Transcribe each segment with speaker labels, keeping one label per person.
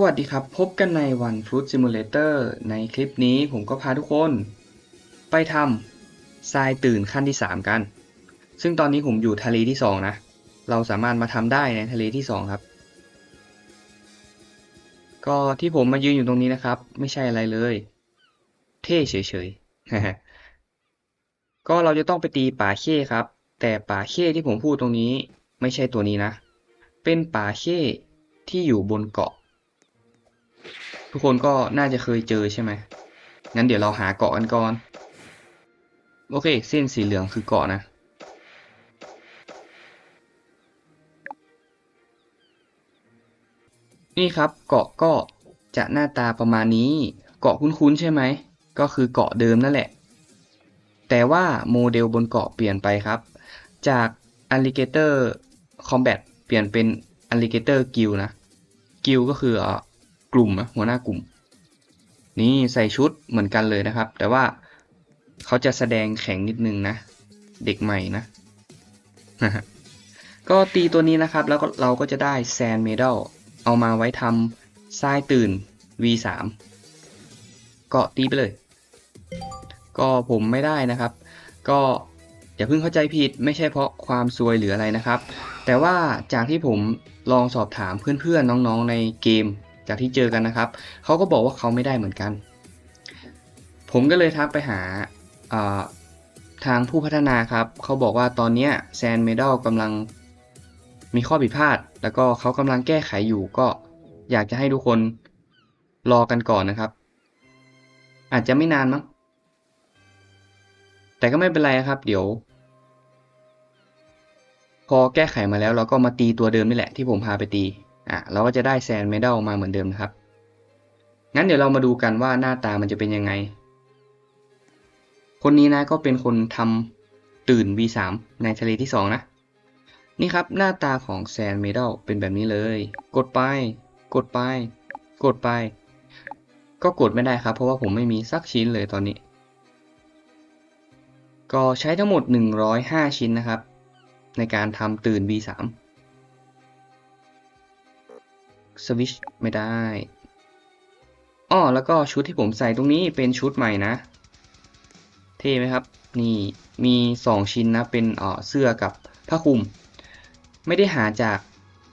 Speaker 1: วัสดีครับ พบกันในวัน Fruit Simulator ในคลิปนี้ผมก็พาทุกคน ไปทำทรายตื่นขั้นที่ 3 กัน ซึ่งตอนนี้ผมอยู่ทะเลที่ 2 นะ เราสามารถมาทำได้ในทะเลที่ 2 ครับ ก็ที่ผมมายืนอยู่ตรงนี้นะครับ ไม่ใช่อะไรเลย เท่เฉยๆ ก็เราจะต้องไปตีป่าเข้ครับ แต่ป่าเข้ที่ผมพูดตรงนี้ ไม่ใช่ตัวนี้นะ เป็นป่าเข้ที่อยู่บนเกาะ ทุกคนก็น่าจะเคยเจอใช่ไหมงั้นเดี๋ยวเราหาเกาะกันก่อน โอเค เส้นสีเหลืองคือเกาะนะ นี่ครับเกาะก็จะหน้าตาประมาณนี้ เกาะคุ้นๆใช่ไหม ก็คือเกาะเดิมนั่นแหละ แต่ว่าโมเดลบนเกาะเปลี่ยนไปครับ จาก Alligator Combat เปลี่ยนเป็น Alligator Guild นะ Guild ก็คืออ กลุ่มนะหัวหน้ากลุ่ม นี่ใส่ชุดเหมือนกันเลยนะครับ แต่ว่าเขาจะแสดงแข็งนิดนึงนะ เด็กใหม่นะ ก็ตีตัวนี้นะครับ แล้วก็เราก็จะได้แซนเมดัลเอามาไว้ทำทรายตื่น V3 ก็ตีไปเลย ก็ผมไม่ได้นะครับ ก็อย่าเพิ่งเข้าใจผิดไม่ใช่เพราะความซวยหรืออะไรนะครับ แต่ว่าจากที่ผมลองสอบถามเพื่อนๆน้องๆในเกม จากที่เจอกันนะครับ เขาก็บอกว่าเขาไม่ได้เหมือนกัน ผมก็เลยทักไปหาทางผู้พัฒนาครับ เขาบอกว่าตอนนี้แซนเมดัลกำลังมีข้อผิดพลาด แล้วก็เขากำลังแก้ไขอยู่ก็อยากจะให้ทุกคนรอกันก่อนนะครับ อาจจะไม่นานมั้ง แต่ก็ไม่เป็นไรครับ เดี๋ยว พอแก้ไขมาแล้วเราก็มาตีตัวเดิมนี่แหละที่ผมพาไปตี อะเราก็จะได้แซนเมดัลมาเหมือนเดิมนะครับ งั้นเดี๋ยวเรามาดูกันว่าหน้าตามันจะเป็นยังไง คนนี้นะก็เป็นคนทำตื่น V3 ในทะเลที่ 2 นะ นี่ครับหน้าตาของแซนเมดัลเป็นแบบนี้เลย กดไป กดไป กดไป ก็กดไม่ได้ครับ เพราะว่าผมไม่มีสักชิ้นเลยตอนนี้ ก็ใช้ทั้งหมด 105 ชิ้นนะครับ ในการทำตื่น V3 สวิชไม่ได้อ้อแล้วก็ชุดที่ผมใส่ตรงนี้เป็นชุดใหม่นะ เท่ไหมครับ นี่มี 2 ชิ้นนะ เป็นเออเสื้อกับผ้าคลุม ไม่ได้หาจาก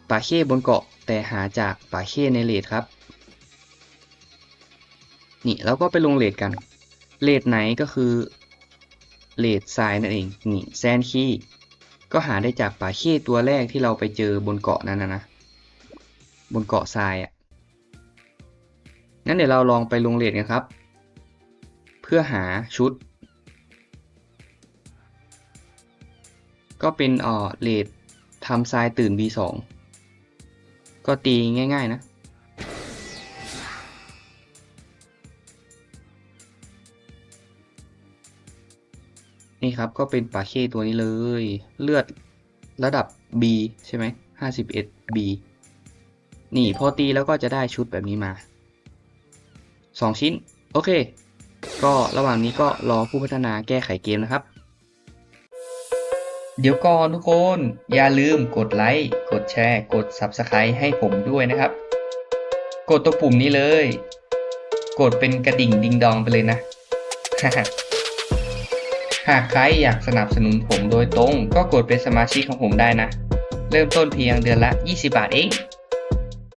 Speaker 1: ป่าเข้บนเกาะ แต่หาจากป่าเข้ในเลดครับ นี่แล้วก็ไปลงเลดกัน เลดไหนก็คือเลดทรายนั่นเอง นี่แซนคีก็หาได้จากป่าเข้ตัวแรกที่เราไปเจอบนเกาะนั้นนะนะ บนเกาะทรายอะงั้นเดี๋ยวเราลองไปลงเลดกันครับ เพื่อหาชุด ก็เป็นเอ่อเลดทำทรายตื่น B2 ก็ตีง่าย ๆ นะ นี่ครับก็เป็นปาเข้ตัวนี้เลย เลือดระดับ B ใช่ไหม51 B นี่พอตีแล้วก็จะได้ชุดแบบนี้มา 2 ชิ้น โอเค ก็ระหว่างนี้ก็รอผู้พัฒนาแก้ไขเกมนะครับ เดี๋ยวก่อนทุกคน อย่าลืมกดไลค์ กดแชร์ กด Subscribe ให้ผมด้วยนะครับ กดตัวปุ่มนี้เลย กดเป็นกระดิ่งดิงดองไปเลยนะ หากใครอยากสนับสนุนผมโดยตรง ก็กดเป็นสมาชิกของผมได้นะ เริ่มต้นเพียงเดือนละ 20 บาทเอง